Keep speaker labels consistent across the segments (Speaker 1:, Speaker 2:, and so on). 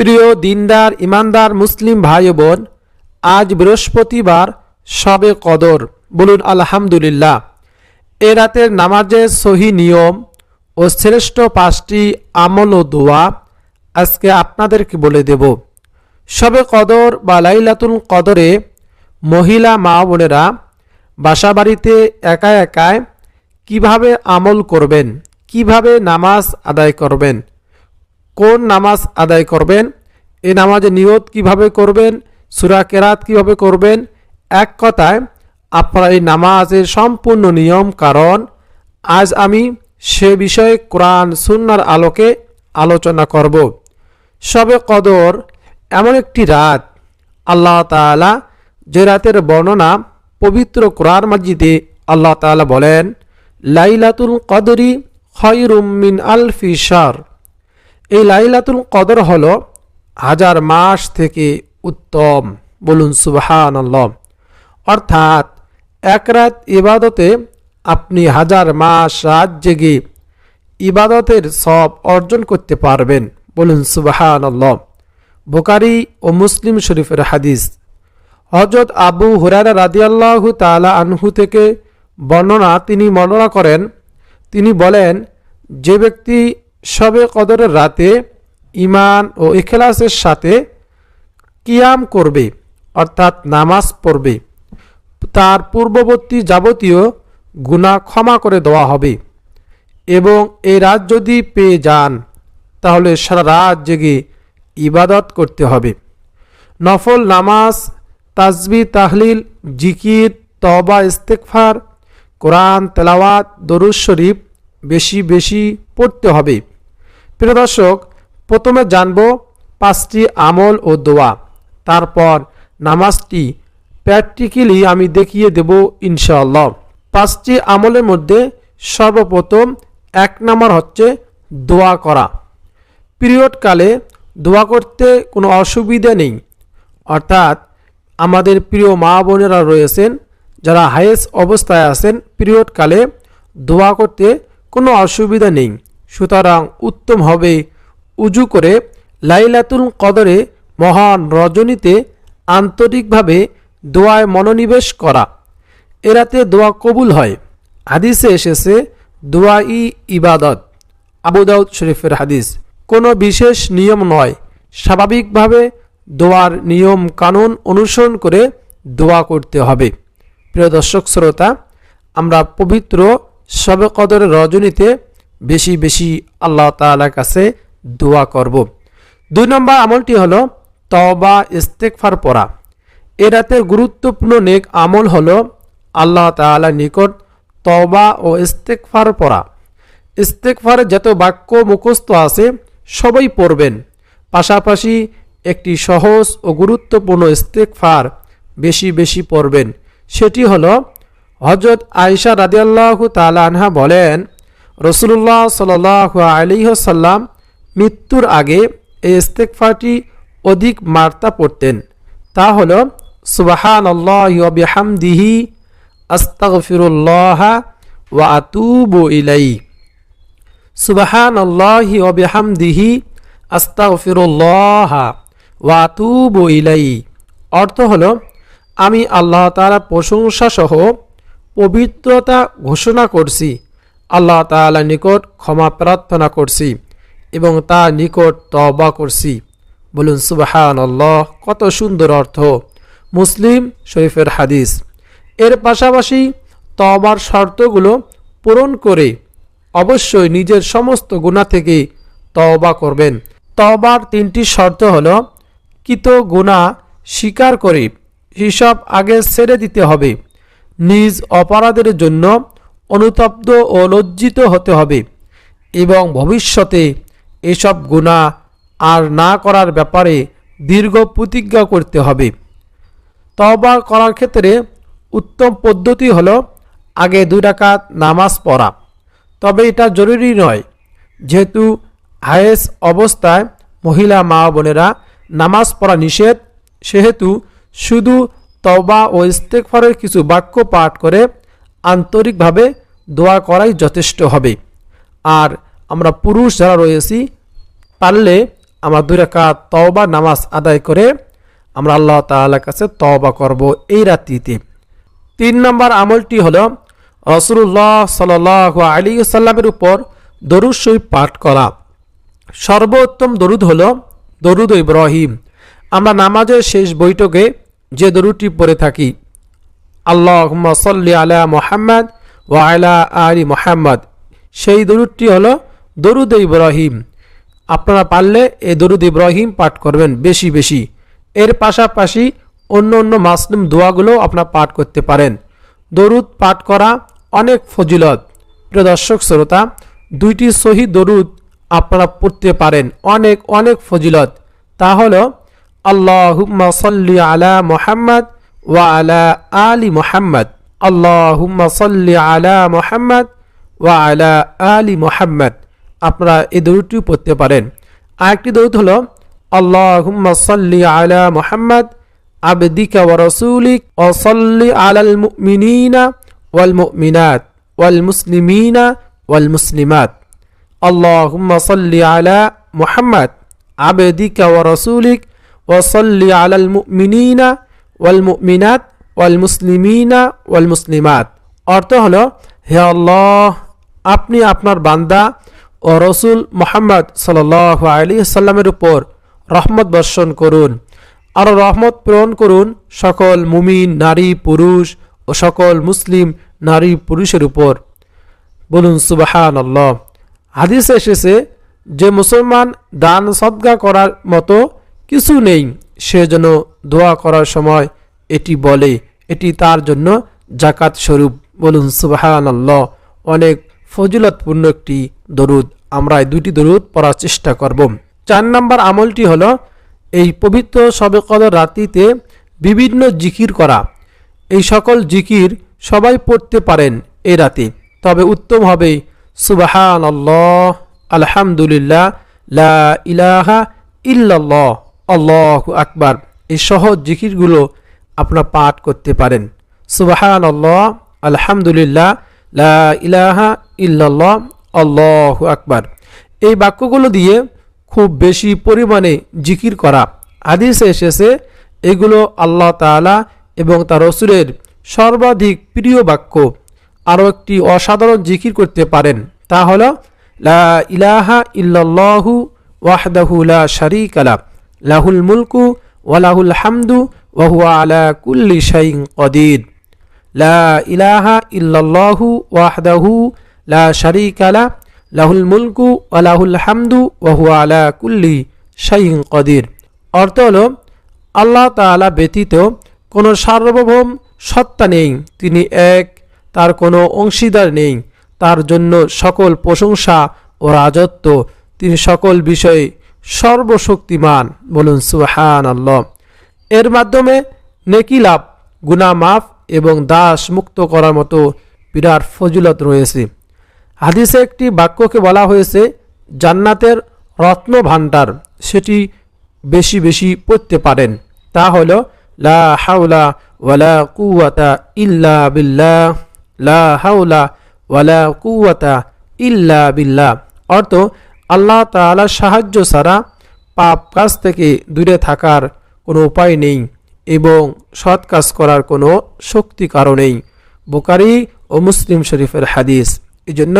Speaker 1: প্রিয় দিনদার, ইমানদার মুসলিম ভাই বোন, আজ বৃহস্পতিবার সবে কদর। বলুন, আলহামদুলিল্লাহ। এ রাতের নামাজের সহি নিয়ম ও শ্রেষ্ঠ পাঁচটি আমল ও দোয়া আজকে আপনাদেরকে বলে দেব। সবে কদর বা লাইলাতুল কদরে মহিলা মা বোনেরা বাসাবাড়িতে একা একায় কীভাবে আমল করবেন, কীভাবে নামাজ আদায় করবেন কোন নামাজ আদায় করবেন? এই নামাজে নিয়ত কীভাবে করবেন? সুরা কেরাত কীভাবে করবেন? এক কথায়, আপনারা এই নামাজের সম্পূর্ণ নিয়ম, কারণ আজ আমি সে বিষয়ে কোরআন, সুন্নার আলোকে আলোচনা করব। সবে কদর এমন একটি রাত, আল্লাহ তাআলা যে রাতের বর্ণনা পবিত্র কোরআন মাজিদে আল্লাহ তাআলা বলেন, লাইলাতুল কদরি খয়রুম মিন আলফি শার। এই লাইলাতুল কদর হল হাজার মাস থেকে উত্তম। বলুন সুবহান অর্থাৎ এক রাত ইবাদতে আপনি হাজার মাস রাত জেগে ইবাদতের সব অর্জন করতে পারবেন। বলুন সুবহান বোকারি ও মুসলিম শরীফের হাদিস। হজরত আবু হুরারা রাদিয়াল্লাহু তালা আনহু থেকে বর্ণনা তিনি বর্ণনা করেন। তিনি বলেন, যে ব্যক্তি সবে কদরের রাতে ইমান ও ইখলাসের সাথে কিয়াম করবে, অর্থাৎ নামাজ পড়বে। তার পূর্ববর্তী যাবতীয় গুণা ক্ষমা করে দেওয়া হবে এবং এই রাত যদি পেয়ে যান, তাহলে সারা রাত জেগে ইবাদত করতে হবে। নফল নামাজ, তাজবি, তাহলিল, জিকির তবা ইস্তেকফার কোরআন, তেলাওয়াত দরুজ শরীফ বেশি বেশি পড়তে হবে। প্রিয় দর্শক, প্রথমে জানব পাঁচটি আমল ও দোয়া। তারপর নামাজটি প্র্যাকটিক্যালি আমি দেখিয়ে দেব ইনশাআল্লাহ। পাঁচটি আমলের মধ্যে সর্বপ্রথম এক নম্বর হচ্ছে দোয়া করা। পিরিয়ডকালে দোয়া করতে কোনো অসুবিধা নেই। অর্থাৎ আমাদের প্রিয় মা বোনেরা রয়েছেন, যারা হায়েস্ট অবস্থায় আছেন পিরিয়ডকালে দোয়া করতে কোনো অসুবিধা নেই। সুতরাং উত্তম হবে। উজু করে লাইলাতুল কদরে মহান রজনীতে আন্তরিকভাবে দোয়ায় মনোনিবেশ করা। এরাতে দোয়া কবুল হয়। হাদিসে এসেছে দোয়া ই ইবাদত আবুদাউদ শরীফের হাদিস, কোনো বিশেষ নিয়ম নয়। স্বাভাবিকভাবে দোয়ার নিয়ম কানুন অনুসরণ করে দোয়া করতে হবে। প্রিয় দর্শক, শ্রোতা, আমরা পবিত্র সবে কদরের রজনীতে বেশি বেশি আল্লাহ তালার কাছে দোয়া করব। দুই নম্বর আমলটি হলো তবা ইস্তেকফার পড়া। এ রাতের গুরুত্বপূর্ণ নেক আমল হলো আল্লাহ তাআলার নিকট তবা ও ইস্তেকফার পড়া। ইস্তেকফারের যত বাক্য মুখস্থ আছে, সবাই পড়বেন। পাশাপাশি একটি সহজ ও গুরুত্বপূর্ণ ইস্তেকফার বেশি বেশি পড়বেন। সেটি হলো হজরত আয়সা রাদিয়াল্লাহু তালা আনহা বলেন রসুল্লাহ সাল আলিহসাল্লাম মৃত্যুর আগে এই ইস্তেকফারটি অধিক মার্তা পড়তেন। তা হল সুবাহান আল্লাহামদিহি আস্তাগফিরুল্লাহ ওয়া আতুবু ইলাই সুবাহান আল্লাহি ওবিহামদিহি আস্তাগফিরুল্লাহ ওয়া আতুবু ইলাই অর্থ হল, আমি আল্লাহ তাআলার প্রশংসা সহ পবিত্রতা ঘোষণা করছি। আল্লাহ তাআলার নিকট ক্ষমা প্রার্থনা করছি এবং তার নিকট তবা করছি। বলুন সুবাহান আল্লাহ কত সুন্দর অর্থ। মুসলিম শরীফের হাদিস। এর পাশাপাশি তবার শর্তগুলো পূরণ করে অবশ্যই নিজের সমস্ত গুণা থেকে তওবা করবেন। তবার তিনটি শর্ত হল, কিত গুণা স্বীকার করে হিসাব আগে ছেড়ে দিতে হবে। নিজ অপরাধের জন্য অনুতপ্ত ও লজ্জিত হতে হবে এবং ভবিষ্যতে এসব গুণা আর না করার ব্যাপারে দীর্ঘ প্রতিজ্ঞা করতে হবে। তবা করার ক্ষেত্রে উত্তম পদ্ধতি হল আগে দুই রাকাত নামাজ পড়া। তবে এটা জরুরি নয়, যেহেতু হায়েস অবস্থায় মহিলা মা বোনেরা নামাজ পড়া নিষেধ, সেহেতু শুধু তবা ও ইস্তেকফারের কিছু বাক্য পাঠ করে আন্তরিকভাবে দোয়া করাই যথেষ্ট হবে। আর আমরা পুরুষ যারা রয়েছি, পারলে আমরা দুই রাকাত তওবা নামাজ আদায় করে আমরা আল্লাহ তাআলার কাছে তওবা করব এই রাত্রিতে। তিন নম্বর আমলটি হলো রসুল্লাহ সাল আলী সাল্লামের উপর দরুদ শরীফ পাঠ করা। সর্বোত্তম দরুদ হলো দরুদ ইব্রাহিম। আমরা নামাজের শেষ বৈঠকে যে দরুদটি পড়ে থাকি আল্লাহ সাল্লি আলা মোহাম্মদ ও আলা আলী মোহাম্মদ। সেই দরুদটি হলো দরুদ ইব্রাহিম। আপনারা পারলে এই দরুদ ইব্রাহিম পাঠ করবেন বেশি বেশি। এর পাশাপাশি অন্য অন্য মাসলিম দোয়াগুলো আপনারা পাঠ করতে পারেন। দরুদ পাঠ করা অনেক ফজিলত। প্রিয় দর্শক, শ্রোতা, দুইটি সহি দরুদ আপনারা পড়তে পারেন। অনেক অনেক ফজিলত। তা হল, আল্লাহুম্মা সাল্লি আলা মোহাম্মদ ওয়া আলা মোহাম্মদ। আল্লাহুম্মা সাল্লি আলা মোহাম্মদ ওয়া আলা মোহাম্মদ। আপনারা এই দরুদটিও পড়তে পারেন। আরেকটি দরুদ হলো, আল্লাহুম্মা সাল্লি আলা মোহাম্মদ আবদিকা ওয়া রাসূলিক ওয়া সাল্লি আলাল মুমিনিনা ওয়াল মুমিনাত ওয়াল মুসলিমিনা ওয়াল মুসলিমাত। আল্লাহুম্মা সাল্লি আলা মুহাম্মদ আবদিকা ওয়া রাসূলিক সাল্লি আলাল মুমিনিনা ওয়াল মুমিনাত ওয়াল মুসলিমিনা ওয়াল মুসলিমাত অর্থ হল, হে আল্লাহ, আপনি আপনার বান্দা ও রসুল মোহাম্মদ সাল আলী সাল্লামের উপর রহমত বর্ষণ করুন। আর রহমত প্রেরণ করুন সকল মুমিন, নারী, পুরুষ ও সকল মুসলিম, নারী, পুরুষের উপর। বলুন সুবাহান আল্লাহ হাদিসে এসেছে যে মুসলমান দান সদ্গা করার মতো কিছু নেই। সে যেন দোয়া করার সময় এটি বলে, এটি তার জন্য জাকাত স্বরূপ। বলুন সুবাহান আল্লাহ অনেক ফজিলতপূর্ণ একটি দরুদ। আমরা এই দুটি দরুদ পড়ার চেষ্টা করব। চার নম্বর আমলটি হলো এই পবিত্র সবে কদর রাত্রিতে বিভিন্ন জিকির করা। এই সকল জিকির সবাই পড়তে পারেন এই রাতে। তবে উত্তম হবে সুবাহান আল্লাহ আলহামদুলিল্লাহ, লা ইলাহা ইল্লাল্লাহ। আল্লাহ আকবার। এই সহজ জিকিরগুলো আপনারা পাঠ করতে পারেন। সুবাহান আল্লাহ আলহামদুলিল্লাহ, লা ইলাহা ইল্লাল্লাহ, আল্লাহ আকবার। এই বাক্যগুলো দিয়ে খুব বেশি পরিমাণে জিকির করা। হাদিসে এসেছে, এগুলো আল্লাহ তাআলা এবং তার রসুলের সর্বাধিক প্রিয় বাক্য। আরও একটি অসাধারণ জিকির করতে পারেন। তা হল, লা ইলাহা ইল্লাল্লাহু ওয়াহদাহু লা শারিক আলা লাহুল মুলকু ওয়ালাহুল হামদু ওয়াহুয়া আলা কুল্লি শাইন কদির। লা ইলাহা ইল্লাল্লাহু ওয়াহদাহু লা শারিক আলা লাহুল মুলকু ওয়ালাহুল হামদু ওয়াহুয়া আলা কুল্লি শাইন কদির। অর্থ হল, আল্লাহ তাআলা ব্যতীত কোনো সার্বভৌম সত্তা নেই, তিনি এক, তার কোনো অংশীদার নেই, তার জন্য সকল প্রশংসা ও রাজত্ব, তিনি সকল বিষয়ে সর্বশক্তিমান, বলুন সুহান আল্লাহ এর মাধ্যমে নেকি লাভ গুনা মাফ এবং দাস মুক্ত করার মতো বিরাট ফজিলত রয়েছে। হাদিসে একটি বাক্যকে বলা হয়েছে, জান্নাতের রত্ন ভাণ্ডার, সেটি বেশি বেশি পড়তে পারেন। তা হল, লা হাওলা ওয়ালা কুয়াতা ইল্লা বিল্লাহ, লা হাওলা ওয়ালা কুয়াতা ইল্লা বিল্লাহ। অর্থ আল্লাহ তাআলার সাহায্য ছাড়া পাপ কাজ থেকে দূরে থাকার কোনো উপায় নেই এবং সৎ কাজ করার কোনো শক্তি কারণেই বোকারি ও মুসলিম শরীফের হাদিস। এই জন্য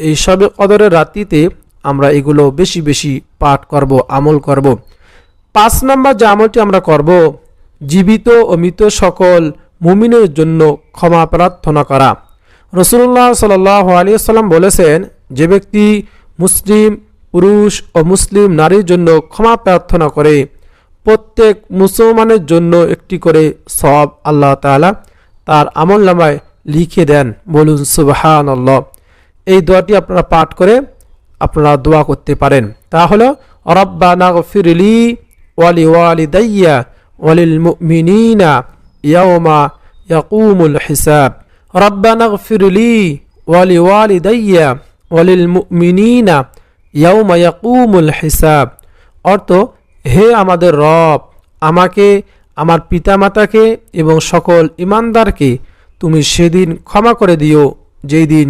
Speaker 1: এই সবে কদরের রাত্রিতে আমরা এগুলো বেশি বেশি পাঠ করব, আমল করব। পাঁচ নম্বর যে আমলটি আমরা করব, জীবিত ও মৃত সকল মুমিনের জন্য ক্ষমা প্রার্থনা করা। রসুল্লাহ সাল আলিয়াল্লাম বলেছেন, যে ব্যক্তি মুসলিম, পুরুষ ও মুসলিম নারীর জন্য ক্ষমা প্রার্থনা করে। প্রত্যেক মুসলমানের জন্য একটি করে সব আল্লাহ তালা তার আমল নামায় লিখে দেন। বলুন সুবাহান এই দোয়াটি আপনারা পাঠ করে আপনারা দোয়া করতে পারেন। তা হলো, রব্বানা ফিরলি ওয়ালি ওয়ালি দাইয়া ওয়ালিল মুমিনিনা ইয়াওমা ইয়াকুমুল হিসাব। রব্বানা ফিরলি ওয়ালি ওয়ালি দাইয়া ওয়ালিল হিসাব। অর্থ, হে আমাদের রব, আমাকে, আমার পিতামাতাকে এবং সকল ইমানদারকে তুমি সেদিন ক্ষমা করে দিও যেই দিন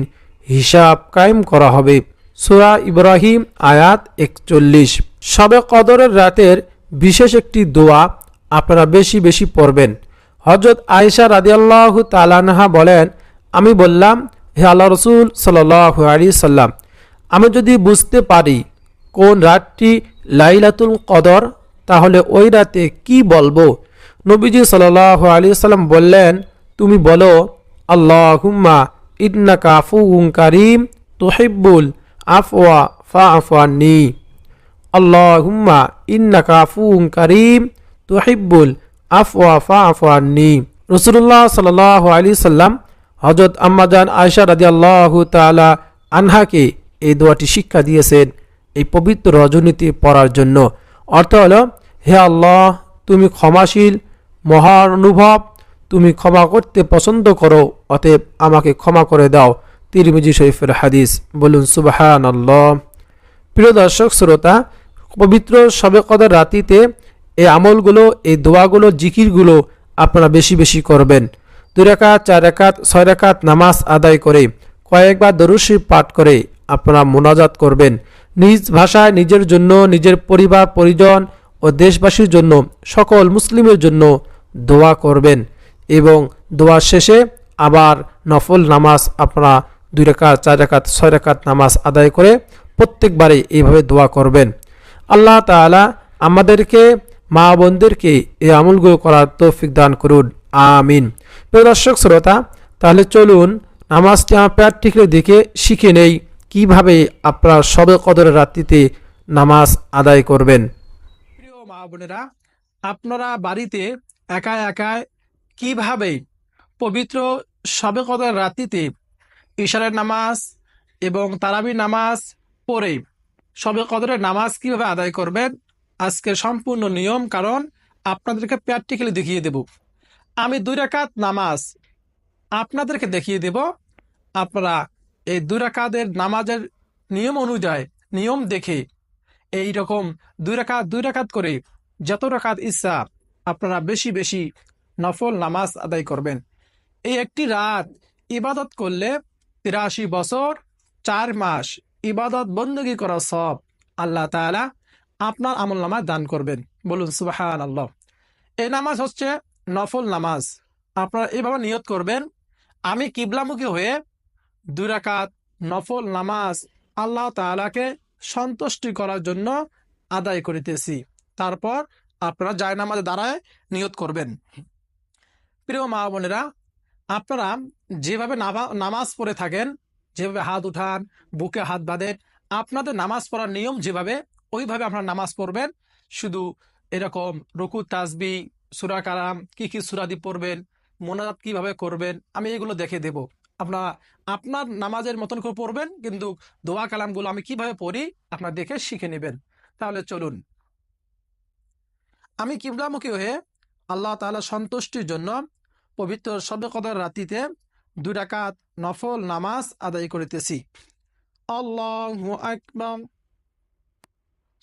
Speaker 1: হিসাব কায়েম করা হবে।
Speaker 2: সুরা ইব্রাহিম আয়াত একচল্লিশ। সবে কদরের রাতের বিশেষ একটি দোয়া আপনারা বেশি বেশি পড়বেন। হজরত আয়েশা রাদিয়াল্লাহ তালানহা বলেন, আমি বললাম হে আল্লাহ রসুল সাল্লাহ আলী সাল্লাম, আমি যদি বুঝতে পারি কোন রাতটি লাইলাতুল কদর, তাহলে ওই রাতে কি বলব? নবীজি সাল্লাহ আলী সাল্লাম বললেন, তুমি বলো আল্লাহ হুম্মা ইন্না কাফু কারিম, তোহিব্বুল আফওয়া ফা আফওয়ানি আল্লাহ হুম্মা ইন্না কাফু কারিম, তোহিব্বুল আফওয়া ফা আফওয়ানি রসুল্লাহ সাল্লাহ আলী সাল্লাম হজরত আম্মাজান আয়সা রাজি আল্লাহ তালা আনহাকে এই দোয়াটি শিক্ষা দিয়েছেন এই পবিত্র রজনীতি পড়ার জন্য। অর্থ হল, হে আল্লাহ, তুমি ক্ষমাশীল, মহানুভব, তুমি ক্ষমা করতে পছন্দ করো, অতএব আমাকে ক্ষমা করে দাও। তিরমিজি শরীফের হাদিস, বলুন সুবাহান আল্লাহ প্রিয় দর্শক, শ্রোতা, পবিত্র সবে কদর রাতিতে এই আমলগুলো, এই দোয়াগুলো, জিকিরগুলো আপনারা বেশি বেশি করবেন। দুই রেখাত, চার রেখাত, ছয় রেখাত নামাজ আদায় করে কয়েকবার দরুশি পাঠ করে আপনারা মোনাজাত করবেন। নিজ ভাষায় নিজের জন্য, নিজের পরিবার, পরিজন ও দেশবাসীর জন্য, সকল মুসলিমের জন্য দোয়া করবেন এবং দোয়া শেষে আবার নফল নামাজ আপনারা দুই রেখাত, চার রেখাত, ছয় রেখাত নামাজ আদায় করে প্রত্যেকবারে এইভাবে দোয়া করবেন। আল্লাহ তাআলা আমাদেরকে, মা বোনদেরকে এই আমলগুলো করার তৌফিক দান করুন। আমিন। প্রিয় দর্শক, শ্রোতা, তাহলে চলুন নামাজটি আমার প্র্যাকটিক্যালি দেখে শিখে নেই কীভাবে আপনার সবে কদরের রাত্রিতে নামাজ আদায় করবেন। প্রিয় মা বোনেরা, আপনারা বাড়িতে একা একাই কীভাবে পবিত্র সবে কদর রাত্রিতে ইশারের নামাজ এবং তারাবি নামাজ পড়ে সবে কদরের নামাজ কীভাবে আদায় করবেন? আজকে সম্পূর্ণ নিয়ম কারণ আপনাদেরকে প্র্যাকটিক্যালি দেখিয়ে দেব। আমি দুই রাকাত নামাজ আপনাদেরকে দেখিয়ে দেব। আপনারা এই দুই রাকাতের নামাজের নিয়ম অনুযায়ী নিয়ম দেখে এই রকম দুই রাকাত দুই রাকাত করে যত রাকাত ইচ্ছা আপনারা বেশি বেশি নফল নামাজ আদায় করবেন। এই একটি রাত ইবাদত করলে তিরাশি বছর, চার মাস ইবাদত বন্দগি করা সব আল্লাহ তাআলা আপনার আমল নামাজ দান করবেন। বলুন সুবাহান আল্লাহ এই নামাজ হচ্ছে নফল নামাজ। আপনারা এইভাবে নিয়ত করবেন, আমি কিবলামুখী হয়ে দুই রাকাত নফল নামাজ আল্লাহ তাআলাকে সন্তুষ্টি করার জন্য আদায় করিতেছি। তারপর আপনারা জায় নামাজে দাঁড়ায় নিয়ত করবেন। প্রিয় মা বোনেরা, আপনারা যেভাবে নামা- নামাজ পড়ে থাকেন, যেভাবে হাত উঠান, বুকে হাত বাঁধেন, আপনাদের নামাজ পড়ার নিয়ম যেভাবে, ওইভাবে আপনারা নামাজ পড়বেন। শুধু এরকম রুকু তাসবি সুরা কালাম, কি কি সুরাদি পড়বেন, মোনাজাত কীভাবে করবেন, আমি এগুলো দেখে দেব। আপনারা, আপনার নামাজের মতন করে পড়বেন, কিন্তু দোয়া কালামগুলো আমি কীভাবে পড়ি, আপনারা দেখে শিখে নেবেন। তাহলে চলুন। আমি কিবলামুখী হয়ে আল্লাহ তাআলা সন্তুষ্টির জন্য পবিত্র শবে কদর রাতিতে দুই রাকাত নফল নামাজ আদায় করিতেছি। আল্লাহু আকবার।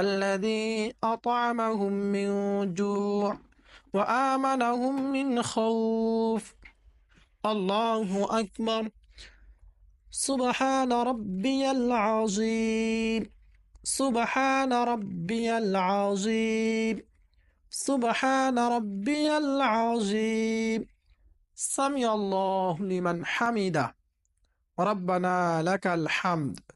Speaker 2: الذي أطعمهم من جوع وآمنهم من خوف. الله أكبر. سبحان ربي العظيم. سبحان ربي العظيم. سبحان ربي العظيم. سمع الله لمن حمده. ربنا لك الحمد.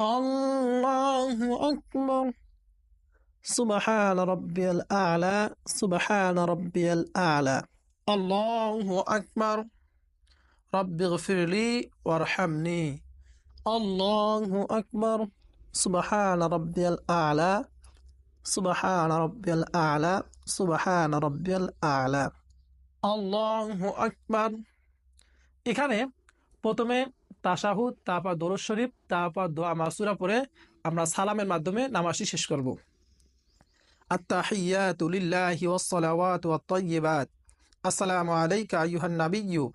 Speaker 2: الله أكبر سبحان ربي الأعلى سبحان ربي الأعلى الله أكبر رب اغفر لي وارحمني الله أكبر سبحان ربي الأعلى سبحان ربي الأعلى سبحان ربي الأعلى الله أكبر এখানে প্রথমে তাশাহুদ তারপর দরুদ শরীফ তারপর দোয়া মাসুরা পরে আমরা সালামের মাধ্যমে নামাজটি শেষ করব التحيات لله والصلوات والطيبات السلام عليك أيها النبي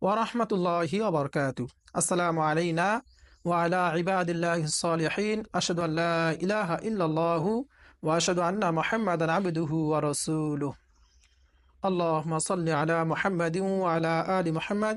Speaker 2: ورحمة الله وبركاته السلام علينا وعلى عباد الله الصالحين أشهد أن لا إله إلا الله وأشهد أن محمدا عبده ورسوله اللهم صل على محمد وعلى آل محمد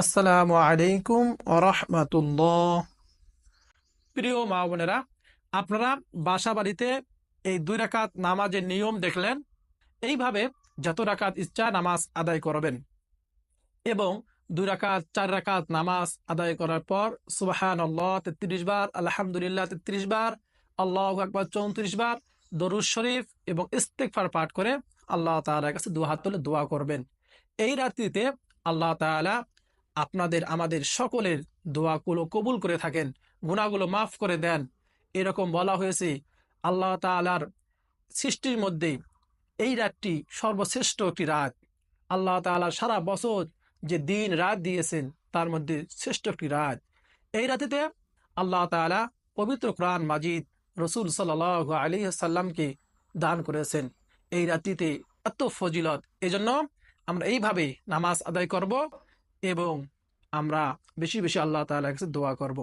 Speaker 2: আসসালামু আলাইকুম রাহমাতুল্লাহ প্রিয় মা বোনেরা, আপনারা বাসা বাড়িতে এই দুই রাকাত নামাজের নিয়ম দেখলেন। এইভাবে যত রাকাত ইচ্ছা নামাজ আদায় করবেন এবং দুই রাকাত, চার রাকাত নামাজ আদায় করার পর সুবাহান আল্লাহ তেত্রিশ বার, আলহামদুলিল্লাহ, তেত্রিশ বার, আল্লাহ আকবর, চৌত্রিশ বার দরুজ শরীফ এবং ইস্তেকফার পাঠ করে আল্লাহ তালার কাছে দুহাত তুলে দোয়া করবেন। এই রাত্রিতে আল্লাহ তালা আপনাদের, আমাদের সকলের দোয়াগুলো কবুল করে থাকেন গুণাগুলো মাফ করে দেন। এরকম বলা হয়েছে আল্লাহ তাআলার সৃষ্টির মধ্যে এই রাতটি সর্বশ্রেষ্ঠ একটি রাত। আল্লাহ তাআলা সারা বছর যে দিন রাত দিয়েছেন, তার মধ্যে শ্রেষ্ঠ একটি রাত। এই রাতেতে আল্লাহ তাআলা পবিত্র কোরআন মাজিদ রসুল সাল আলী সাল্লামকে দান করেছেন। এই রাত্রিতে এত ফজিলত। এজন্য আমরা এইভাবে নামাজ আদায় করব। এবং আমরা বেশি বেশি আল্লাহ তালা কাছে দোয়া করব।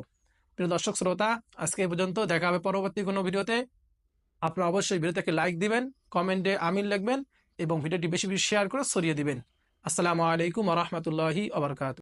Speaker 2: প্রিয় দর্শক, শ্রোতা, আজকে পর্যন্ত দেখা হবে পরবর্তী কোনো ভিডিওতে। আপনারা অবশ্যই ভিডিওটাকে লাইক দিবেন, কমেন্টে আমিন লিখবেন এবং ভিডিওটি বেশি বেশি শেয়ার করে সরিয়ে দিবেন। আসসালামু আলাইকুম রহমতুল্লাহি আবরকাত